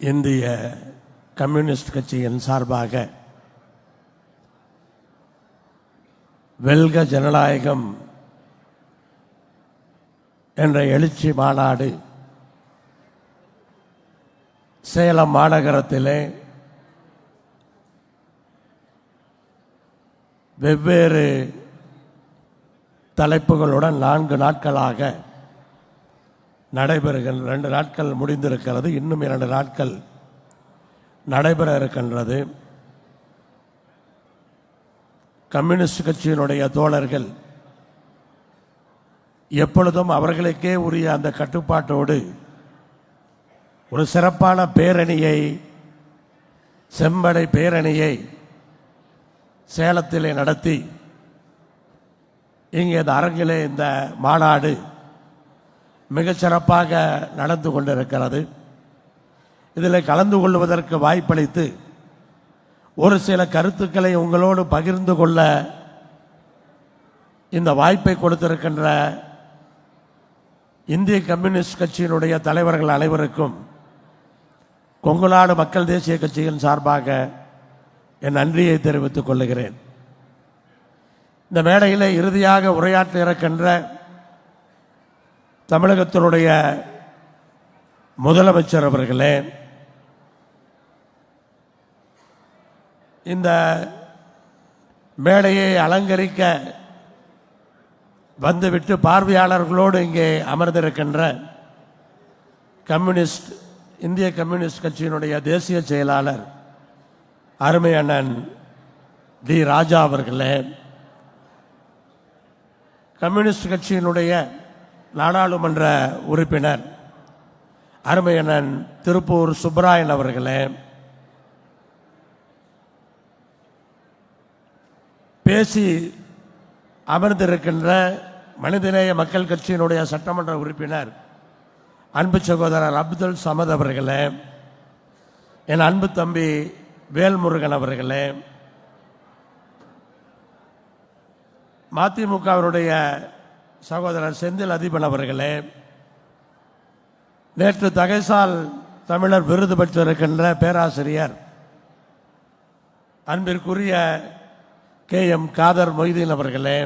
இந்திய கம்யூனிஸ்ட் கட்சியின் சார்பாக வெல்க ஜனநாயகம் என்ற எழுச்சி மாநாடு சேலம் மாநகரத்திலே வெவ்வேறு தலைப்புகளுடன் நான்கு நாட்களாக நடைபெறுகின்ற ரெண்டு நாட்கள் முடிந்திருக்கிறது. இன்னும் இரண்டு நாட்கள் நடைபெற இருக்கின்றது. கம்யூனிஸ்ட் கட்சியினுடைய தோழர்கள் எப்பொழுதும் அவர்களுக்கே உரிய அந்த கட்டுப்பாட்டோடு ஒரு சிறப்பான பேரணியை செம்படை பேரணியை சேலத்திலே நடத்தி இங்கே இந்த அரங்கிலே இந்த மாநாடு மிகச்சிறப்பாக நடந்து கொண்டிருக்கிறது. இதில் கலந்து கொள்வதற்கு வாய்ப்பளித்து ஒரு சில கருத்துக்களை உங்களோடு பகிர்ந்து கொள்ள இந்த வாய்ப்பை கொடுத்திருக்கின்ற இந்திய கம்யூனிஸ்ட் கட்சியினுடைய தலைவர்கள் அனைவருக்கும் கொங்குநாடு மக்கள் தேசிய கட்சியின் சார்பாக என் நன்றியை தெரிவித்துக் கொள்ளுகிறேன் இந்த மேடையில் இறுதியாக உரையாற்ற இருக்கின்ற தமிழகத்தினுடைய முதலமைச்சர் அவர்களே இந்த மேடையை அலங்கரிக்க வந்துவிட்டு பார்வையாளர்களோடு இங்கே அமர்ந்திருக்கின்ற கம்யூனிஸ்ட் இந்திய கம்யூனிஸ்ட் கட்சியினுடைய தேசிய செயலாளர் அருமை அண்ணன் டி ராஜா அவர்களே கம்யூனிஸ்ட் கட்சியினுடைய நாடாளுமன்ற உறுப்பினர் அருமையண்ணன் திருப்பூர் சுப்பராயன் அவர்களே பேசி அமர்ந்திருக்கின்ற மனிதநேய மக்கள் கட்சியினுடைய சட்டமன்ற உறுப்பினர் அன்பு சகோதரர் அப்துல் சமத் அவர்களே என் அன்பு தம்பி வேல்முருகன் அவர்களே மதிமுகவினுடைய சகோதரர் செந்தில் அதிபன் அவர்களே நேற்று தகைசால் தமிழர் விருது பெற்றிருக்கின்ற பேராசிரியர் அன்பிற்குரிய கே. எம். காதர் மொய்தீன் அவர்களே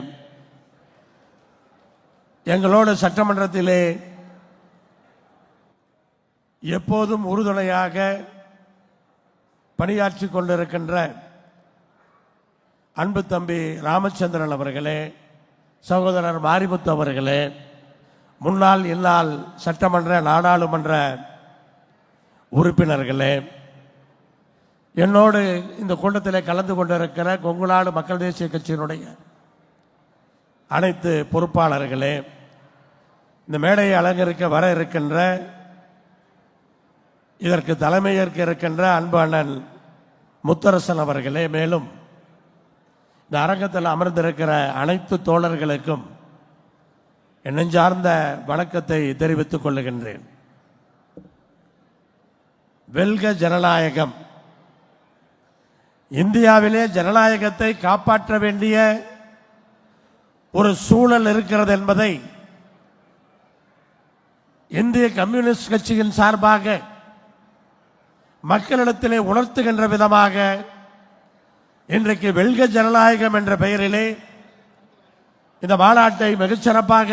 எங்களோடு சட்டமன்றத்திலே எப்போதும் உறுதுணையாக பணியாற்றி கொண்டிருக்கின்ற அன்பு தம்பி ராமச்சந்திரன் அவர்களே சகோதரர் மாரிமுத்து அவர்களே முன்னாள் இந்நாள் சட்டமன்ற நாடாளுமன்ற உறுப்பினர்களே என்னோடு இந்த கூட்டத்தில் கலந்து கொண்டிருக்கிற கொங்குநாடு மக்கள் தேசிய கட்சியினுடைய அனைத்து பொறுப்பாளர்களே இந்த மேடையை அலங்கரிக்க வர இருக்கின்ற இதற்கு தலைமையேற்க இருக்கின்ற அன்பு அண்ணன் முத்தரசன் அவர்களே மேலும் இந்த அரங்கத்தில் அமர்ந்திருக்கிற அனைத்து தோழர்களுக்கும் நெஞ்சார்ந்த வணக்கத்தை தெரிவித்துக் கொள்ளுகின்றேன். வெல்க ஜனநாயகம். இந்தியாவிலே ஜனநாயகத்தை காப்பாற்ற வேண்டிய ஒரு சூழல் இருக்கிறது என்பதை இந்திய கம்யூனிஸ்ட் கட்சியின் சார்பாக மக்களிடத்திலே உணர்த்துகின்ற விதமாக இன்றைக்கு வெல்க ஜனநாயகம் என்ற பெயரிலே இந்த மாநாட்டை மிகச்சிறப்பாக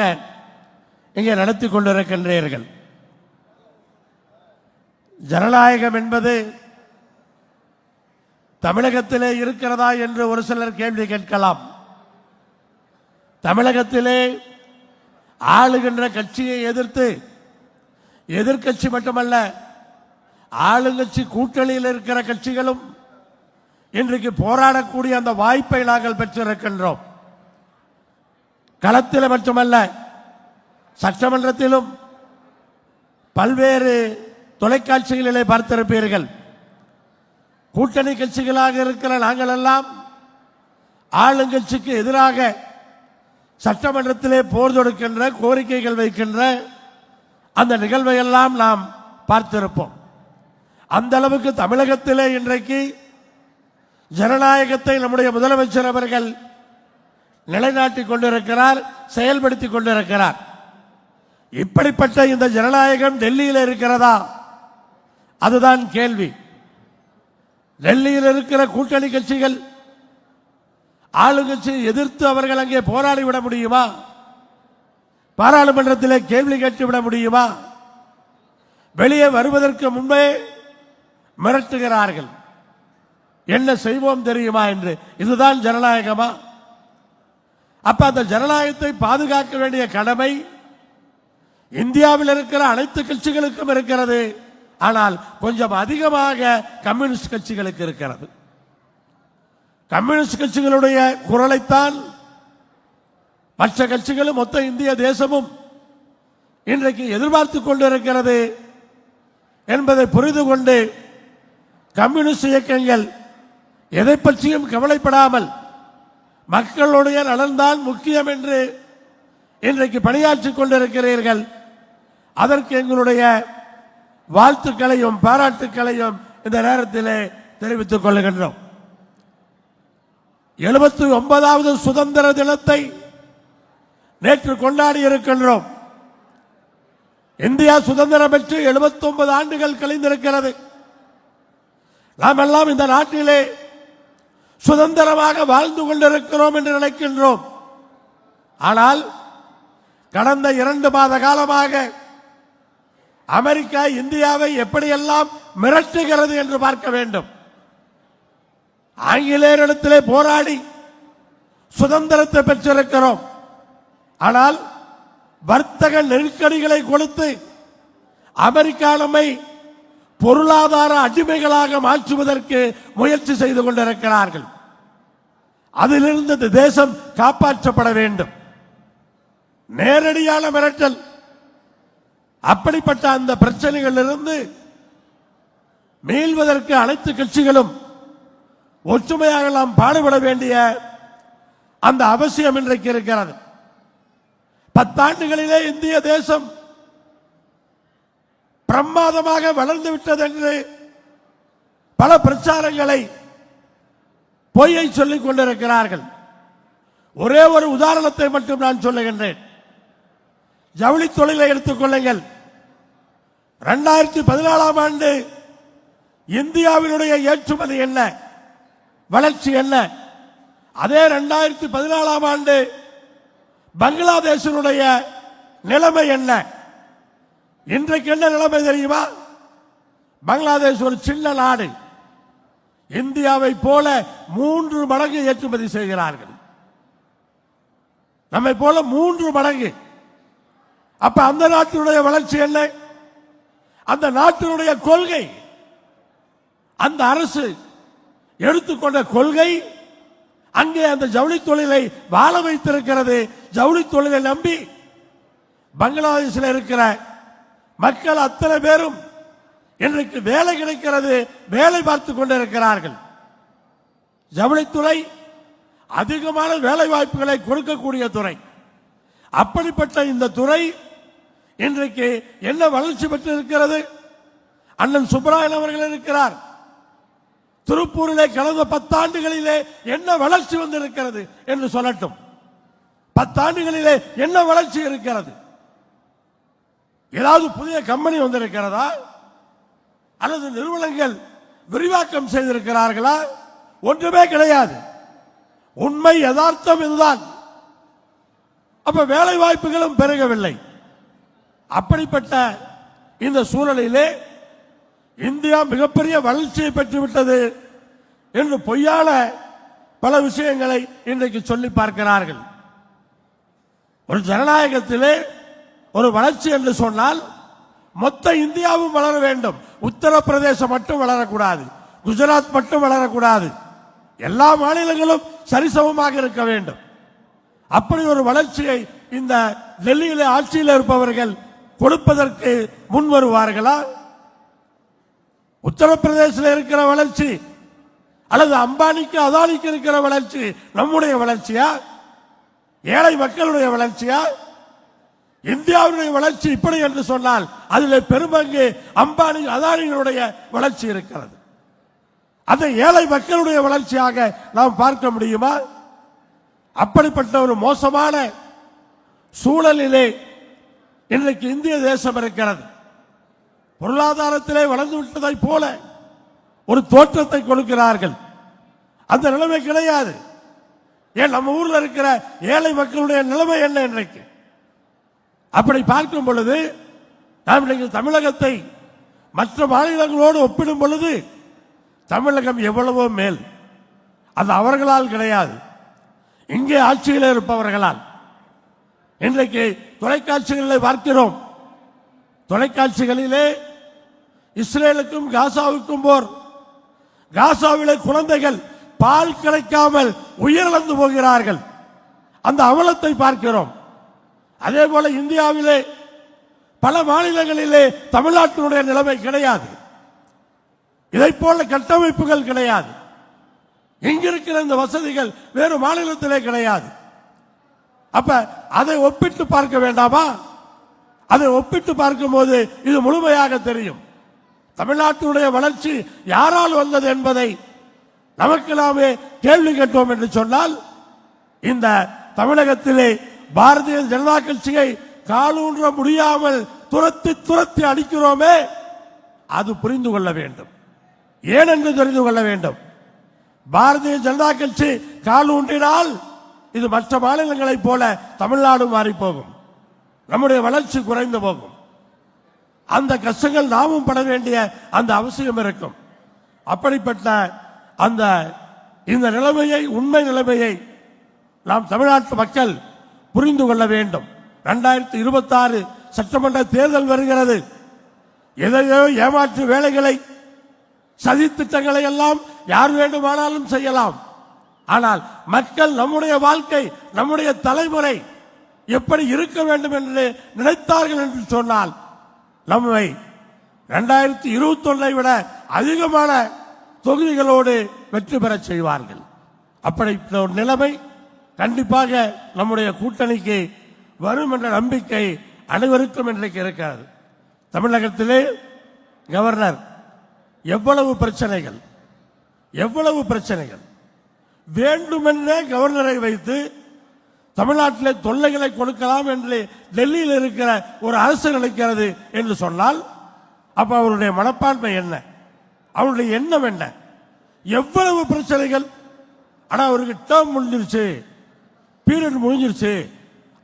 இங்கே நடத்தி கொண்டிருக்கின்றீர்கள். ஜனநாயகம் என்பது தமிழகத்திலே இருக்கிறதா என்று ஒரு சிலர் கேள்வி கேட்கலாம். தமிழகத்திலே ஆளுகின்ற கட்சியை எதிர்த்து எதிர்க்கட்சி மட்டுமல்ல ஆளுங்கட்சி கூட்டணியில் இருக்கிற கட்சிகளும் இன்றைக்கு போராடக்கூடிய அந்த வாய்ப்பை நாங்கள் பெற்றிருக்கின்றோம். களத்தில் மட்டுமல்ல சட்டமன்றத்திலும் பல்வேறு தொலைக்காட்சிகளிலே பார்த்திருப்பீர்கள். கூட்டணி கட்சிகளாக இருக்கிற நாங்கள் எல்லாம் ஆளுங்கட்சிக்கு எதிராக சட்டமன்றத்திலே போர் தொடுக்கின்ற கோரிக்கைகள் வைக்கின்ற அந்த நிகழ்வை எல்லாம் நாம் பார்த்திருப்போம். அந்த அளவுக்கு தமிழகத்திலே இன்றைக்கு ஜனநாயகத்தை நம்முடைய முதலமைச்சர் அவர்கள் நிலைநாட்டிக் கொண்டிருக்கிறார் செயல்படுத்திக் கொண்டிருக்கிறார். இப்படிப்பட்ட இந்த ஜனநாயகம் டெல்லியில் இருக்கிறதா? அதுதான் கேள்வி. டெல்லியில் இருக்கிற கூட்டணி கட்சிகள் ஆளுங்கட்சியை எதிர்த்து அவர்கள் அங்கே போராடி விட முடியுமா? பாராளுமன்றத்தில் கேள்வி கேட்டு விட முடியுமா? வெளியே வருவதற்கு முன்பே மிரட்டுகிறார்கள். என்ன செய்வோம் தெரியுமா என்று? இதுதான் ஜனநாயகமா? அப்ப அந்த ஜனநாயகத்தை பாதுகாக்க வேண்டிய கடமை இந்தியாவில் இருக்கிற அனைத்து கட்சிகளுக்கும் இருக்கிறது. ஆனால் கொஞ்சம் அதிகமாக கம்யூனிஸ்ட் கட்சிகளுக்கு இருக்கிறது. கம்யூனிஸ்ட் கட்சிகளுடைய குரலைத்தான் மற்ற கட்சிகளும் மொத்த இந்திய தேசமும் இன்றைக்கு எதிர்பார்த்து கொண்டிருக்கிறது என்பதை புரிந்து கொண்டு கம்யூனிஸ்ட் இயக்கங்கள் எதை பற்றியும் கவலைப்படாமல் மக்களுடைய நலன்தான் முக்கியம் என்று இன்றைக்கு பணியாற்றிக் கொண்டிருக்கிறீர்கள். அதற்கு எங்களுடைய வாழ்த்துக்களையும் பாராட்டுக்களையும் இந்த நேரத்திலே தெரிவித்துக் கொள்கின்றோம். எழுபத்தி ஒன்பதாவது சுதந்திர தினத்தை நேற்று கொண்டாடி இருக்கின்றோம். இந்தியா சுதந்திரம் பெற்று 79 ஆண்டுகள் கழிந்திருக்கிறது. நாம் எல்லாம் இந்த நாட்டிலே சுதந்திரமாக வாழ்ந்து கொண்டிருக்கிறோம் என்று நினைக்கின்றோம். ஆனால் கடந்த இரண்டு மாத காலமாக அமெரிக்கா இந்தியாவை எப்படியெல்லாம் மிரட்டுகிறது என்று பார்க்க வேண்டும். ஆங்கிலேயரிடத்திலே போராடி சுதந்திரத்தை பெற்றிருக்கிறோம். ஆனால் வர்த்தக நெருக்கடிகளை கொடுத்து அமெரிக்கா நம்மை பொருளாதார அடிமைகளாக மாற்றுவதற்கு முயற்சி செய்து கொண்டிருக்கிறார்கள். அதிலிருந்து இந்த தேசம் காப்பாற்றப்பட வேண்டும். நேரடியான மிரட்டல். அப்படிப்பட்ட அந்த பிரச்சனைகளிலிருந்து மீள்வதற்கு அனைத்து கட்சிகளும் ஒற்றுமையாக நாம் பாடுபட வேண்டிய அந்த அவசியம் இன்றைக்கு இருக்கிறது. பத்தாண்டுகளிலே இந்திய தேசம் பிரமாதமாக வளர்ந்து விட்டது என்று பல பிரச்சாரங்களை பொய்யை சொல்லிக் கொண்டிருக்கிறார்கள். ஒரே ஒரு உதாரணத்தை மட்டும் நான் சொல்லுகின்றேன். ஜவுளி தொழிலை எடுத்துக்கொள்ளுங்கள் இரண்டாயிரத்தி பதினாலாம் ஆண்டு இந்தியாவினுடைய ஏற்றுமதி என்ன? வளர்ச்சி என்ன? அதே இரண்டாயிரத்தி பதினாலாம் ஆண்டு பங்களாதேஷனுடைய நிலைமை என்ன? இன்றைக்கு என்ன நிலைமை தெரியுமா? பங்களாதேஷ் ஒரு சின்ன நாடு. இந்தியாவை போல மூன்று மடங்கு ஏற்றுமதி செய்கிறார்கள். நம்மை போல மூன்று மடங்கு. அப்ப அந்த நாட்டினுடைய வளர்ச்சி என்ன? அந்த நாட்டினுடைய கொள்கை. அந்த அரசு எடுத்துக்கொண்ட கொள்கை அங்கே அந்த ஜவுளி தொழிலை வாழ வைத்திருக்கிறது. ஜவுளி தொழிலை நம்பி பங்களாதேஷில் இருக்கிற மக்கள் அத்தனை பேரும் இன்றைக்கு வேலை கிடைக்கிறது வேலை பார்த்து கொண்டிருக்கிறார்கள். ஜவுளித்துறை அதிகமான வேலை வாய்ப்புகளை கொடுக்கக்கூடிய துறை. அப்படிப்பட்ட இந்த துறை இன்றைக்கு என்ன வளர்ச்சி பெற்று இருக்கிறது அண்ணன் சுப்பராயன் அவர்கள் இருக்கிறார். திருப்பூரிலே கடந்த பத்தாண்டுகளிலே என்ன வளர்ச்சி வந்திருக்கிறது என்று சொல்லட்டும். பத்தாண்டுகளிலே என்ன வளர்ச்சி இருக்கிறது? ஏதாவது புதிய கம்பெனி வந்திருக்கிறதா? அல்லது நிறுவனங்கள் விரிவாக்கம் செய்திருக்கிறார்களா? ஒன்றுமே கிடையாது. உண்மை யதார்த்தம் இதுதான். அப்ப வேலை வாய்ப்புகளும் பெருகவில்லை. அப்படிப்பட்ட இந்த சூழலிலே இந்தியா மிகப்பெரிய வளர்ச்சியை பெற்றுவிட்டது என்று பொய்யான பல விஷயங்களை இன்றைக்கு சொல்லி பார்க்கிறார்கள். ஒரு ஜனநாயகத்திலே ஒரு வளர்ச்சி என்று சொன்னால் மொத்த இந்தியாவும் வளர வேண்டும். உத்தரப்பிரதேசம் மட்டும் வளரக்கூடாது. குஜராத் மட்டும் வளரக்கூடாது. எல்லா மாநிலங்களும் சரிசமமாக இருக்க வேண்டும். அப்படி ஒரு வளர்ச்சியை இந்த டெல்லியில ஆட்சியில் இருப்பவர்கள் கொடுப்பதற்கு முன் வருவார்களா? உத்தரப்பிரதேசில் இருக்கிற வளர்ச்சி அல்லது அம்பானிக்கு அதானிக்கு இருக்கிற வளர்ச்சி நம்முடைய வளர்ச்சியா? ஏழை மக்களுடைய வளர்ச்சியா? இந்தியாவுடைய வளர்ச்சி இப்படி என்று சொன்னால் அதில் பெரும்பங்கு அம்பானி அதானிகளுடைய வளர்ச்சி இருக்கிறது. அந்த ஏழை மக்களுடைய வளர்ச்சியாக நாம் பார்க்க முடியுமா? அப்படிப்பட்ட ஒரு மோசமான சூழலிலே இன்றைக்கு இந்திய தேசம் இருக்கிறது. பொருளாதாரத்திலே வளர்ந்து விட்டதை போல ஒரு தோற்றத்தை கொடுக்கிறார்கள். அந்த நிலைமை கிடையாது. ஏன் நம்ம ஊரில் இருக்கிற ஏழை மக்களுடைய நிலைமை என்ன இன்றைக்கு? அப்படி பார்க்கும் பொழுது நாம் இன்றைக்கு தமிழகத்தை மற்ற மாநிலங்களோடு ஒப்பிடும் பொழுது தமிழகம் எவ்வளவோ மேல். அது அவர்களால் கிடையாது. இங்கே ஆட்சியில் இருப்பவர்களால். இன்றைக்கு தொலைக்காட்சிகளில் பார்க்கிறோம். தொலைக்காட்சிகளிலே இஸ்ரேலுக்கும் காசாவுக்கும் போர். காசாவிலே குழந்தைகள் பால் கிடைக்காமல் உயிரிழந்து போகிறார்கள். அந்த அவலத்தை பார்க்கிறோம். அதே போல இந்தியாவிலே பல மாநிலங்களிலே தமிழ்நாட்டினுடைய நிலைமை கிடையாது. இதை போல கட்டமைப்புகள் கிடையாது. இங்கிருக்கிற இந்த வசதிகள் வேறு மாநிலத்திலே கிடையாது. அப்ப அதை ஒப்பிட்டு பார்க்க வேண்டாமா? அதை ஒப்பிட்டு பார்க்கும்போது இது முழுமையாக தெரியும். தமிழ்நாட்டினுடைய வளர்ச்சி யாரால் வந்தது என்பதை நமக்கு நாமே கேள்வி கேட்டோம் என்று சொன்னால் இந்த தமிழகத்திலே பாரதிய ஜனதா கட்சியை காலூன்ற முடியாமல் துரத்தி துரத்தி அடிக்கிறோமே அது புரிந்து கொள்ள வேண்டும். ஏனென்று தெரிந்து கொள்ள வேண்டும். பாரதிய ஜனதா கட்சி கால் ஊன்றினால் இது மற்ற மாநிலங்களைப் போல தமிழ்நாடு மாறி போகும் நம்முடைய வளர்ச்சி குறைந்து போகும். அந்த கஷ்டங்கள் நாமும் பட வேண்டிய அந்த அவசியம் இருக்கும். அப்படிப்பட்ட அந்த இந்த நிலைமையை உண்மை நிலைமையை நாம் தமிழ்நாட்டு மக்கள் புரிந்து கொள்ள வேண்டும். இரண்டாயிரத்தி இருபத்தி ஆறு சட்டமன்ற தேர்தல் வருகிறது. எதையோ ஏமாற்று வேலைகளை சதி திட்டங்களை எல்லாம் யார் வேண்டுமானாலும் செய்யலாம். ஆனால் மக்கள் நம்முடைய வாழ்க்கை நம்முடைய தலைமுறை எப்படி இருக்க வேண்டும் என்று நினைத்தார்கள் என்று சொன்னால் நம்மை இரண்டாயிரத்தி இருபத்தி ஒன்றை விட அதிகமான தொகுதிகளோடு வெற்றி பெறச் செய்வார்கள். அப்படி ஒரு நிலைமை கண்டிப்பாக நம்முடைய கூட்டணிக்கு வரும் என்ற நம்பிக்கை அனைவருக்கும் இன்றைக்கு இருக்கிறது. தமிழகத்திலே கவர்னர் எவ்வளவு பிரச்சனைகள் எவ்வளவு பிரச்சனைகள்? வேண்டுமென்றே கவர்னரை வைத்து தமிழ்நாட்டிலே தொல்லைகளை கொடுக்கலாம் என்று டெல்லியில் இருக்கிற ஒரு அரசு நினைக்கிறது என்று சொன்னால் அப்ப அவருடைய மனப்பான்மை என்ன? அவருடைய எண்ணம் என்ன? எவ்வளவு பிரச்சனைகள்? ஆனா அவருக்கு டேர்ம் முடிஞ்சிருச்சு. பீரியட் முடிஞ்சிருச்சு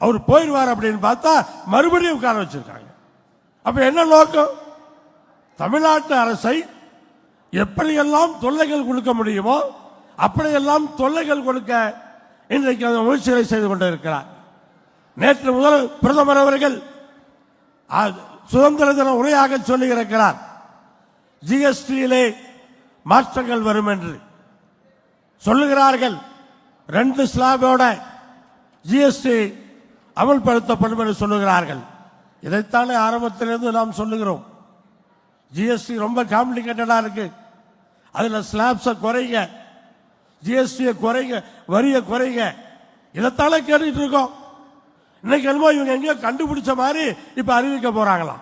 அவர் போயிடுவார் அப்படின்னு பார்த்தா மறுபடியும் உட்கார வச்சிருக்காங்க. அப்ப என்ன நோக்கம்? தமிழ்நாட்டு அரசை எப்படியெல்லாம் தொல்லைகள் கொடுக்க முடியுமோ அப்படியெல்லாம் தொல்லைகள் கொடுக்க இன்றைக்கு அந்த முயற்சிகளை செய்து கொண்டிருக்கிறார். நேற்று முதல் பிரதமர் அவர்கள் சுதந்திர தின உரையாக சொல்லியிருக்கிறார் ஜிஎஸ்டியிலே மாற்றங்கள் வரும் என்று. சொல்லுகிறார்கள் ரெண்டு ஸ்லாபோட ஜிஎஸ்டி அமல்படுத்தப்படும் என்று சொல்லுகிறார்கள். இதைத்தானே ஆரம்பத்திலிருந்து நாம் சொல்லுகிறோம். ஜிஎஸ்டி ரொம்ப காம்ப்ளிகேட்டடாக இருக்கு. அதில் ஸ்லாப்ஸை குறைங்க. ஜிஎஸ்டியை குறைங்க வரியை குறைங்க. இதைத்தானே கேட்டுட்டு இருக்கோம். இன்னைக்கு என்னமோ இவங்க எங்கேயோ கண்டுபிடிச்ச மாதிரி இப்போ அறிவிக்க போறாங்களாம்.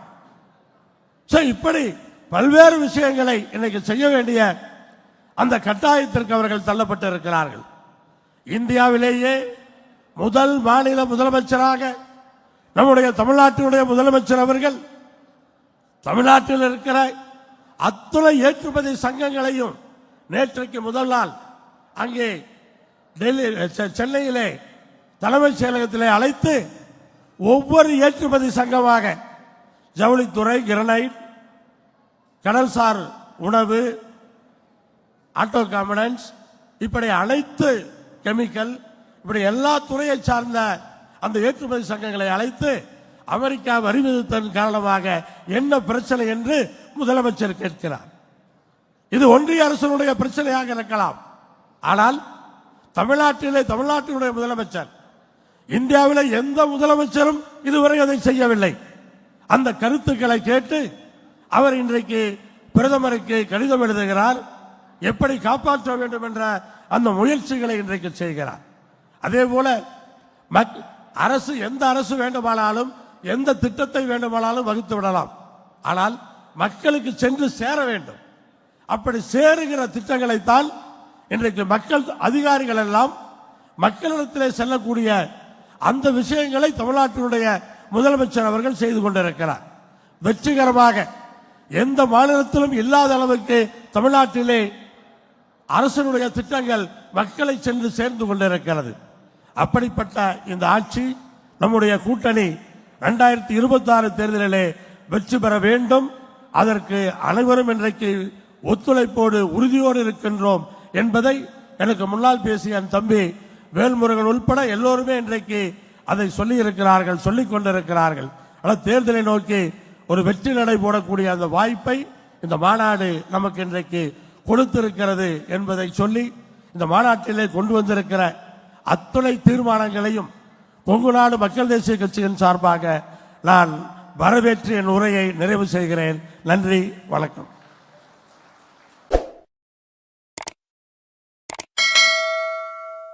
சரி இப்படி பல்வேறு விஷயங்களை இன்னைக்கு செய்ய வேண்டிய அந்த கட்டாயத்திற்கு அவர்கள் தள்ளப்பட்டு இருக்கிறார்கள். இந்தியாவிலேயே முதல் மாநில முதலமைச்சராக நம்முடைய தமிழ்நாட்டினுடைய முதலமைச்சர் அவர்கள் தமிழ்நாட்டில் இருக்கிற அத்துணை ஏற்றுமதி சங்கங்களையும் நேற்றைக்கு முதல் நாள் அங்கே டெல்லி செ- சென்னையிலே தலைமைச் செயலகத்திலே அழைத்து ஒவ்வொரு ஏற்றுமதி சங்கமாக ஜவுளித்துறை கிரனைட் கடல்சார் உணவு ஆட்டோ காம்பனன்ஸ் இப்படி அனைத்து கெமிக்கல் இப்படி எல்லா துறையை சார்ந்த அந்த ஏற்றுமதி சங்கங்களை அழைத்து அமெரிக்கா வரி விதித்ததன் காரணமாக என்ன பிரச்சனை என்று முதலமைச்சர் கேட்கிறார். இது ஒன்றிய அரசனுடைய பிரச்சனையாக இருக்கலாம். ஆனால் தமிழ்நாட்டிலே தமிழ்நாட்டினுடைய முதலமைச்சர் இந்தியாவில் எந்த முதலமைச்சரும் இதுவரை அதை செய்யவில்லை. அந்த கருத்துக்களை கேட்டு அவர் இன்றைக்கு பிரதமருக்கு கடிதம் எழுதுகிறார். எப்படி காப்பாற்ற வேண்டும் என்ற அந்த முயற்சிகளை இன்றைக்கு செய்கிறார். அதே போல மக்- அரசு எந்த அரசு வேண்டுமானாலும் எந்த திட்டத்தை வேண்டுமானாலும் வகுத்து விடலாம். ஆனால் மக்களுக்கு சென்று சேர வேண்டும். அப்படி சேருகிற திட்டங்களைத்தான் இன்றைக்கு மக்கள் அதிகாரிகள் எல்லாம் மக்களிடத்திலே செல்லக்கூடிய அந்த விஷயங்களை தமிழ்நாட்டினுடைய முதலமைச்சர் அவர்கள் செய்து கொண்டிருக்கிறார். வெற்றிகரமாக எந்த மாநிலத்திலும் இல்லாத அளவுக்கு தமிழ்நாட்டிலே அரசனுடைய திட்டங்கள் மக்களை சென்று சேர்ந்து கொண்டிருக்கிறது. அப்படிப்பட்ட இந்த ஆட்சி நம்முடைய கூட்டணி இரண்டாயிரத்தி இருபத்தி ஆறு தேர்தலிலே வெற்றி பெற வேண்டும். அதற்கு அனைவரும் இன்றைக்கு ஒத்துழைப்போடு உறுதியோடு இருக்கின்றோம் என்பதை எனக்கு முன்னால் பேசிய என் தம்பி வேல்முருகன் உள்பட எல்லோருமே இன்றைக்கு அதை சொல்லி இருக்கிறார்கள் சொல்லிக் கொண்டிருக்கிறார்கள். ஆனால் தேர்தலை நோக்கி ஒரு வெற்றி நடை போடக்கூடிய அந்த வாய்ப்பை இந்த மாநாடு நமக்கு இன்றைக்கு கொடுத்திருக்கிறது என்பதை சொல்லி இந்த மாநாட்டிலே கொண்டு வந்திருக்கிற அத்துணை தீர்மானங்களையும் கொங்கு நாடு மக்கள் தேசிய கட்சியின் சார்பாக நான் வரவேற்று என் உரையை நிறைவு செய்கிறேன். நன்றி வணக்கம்.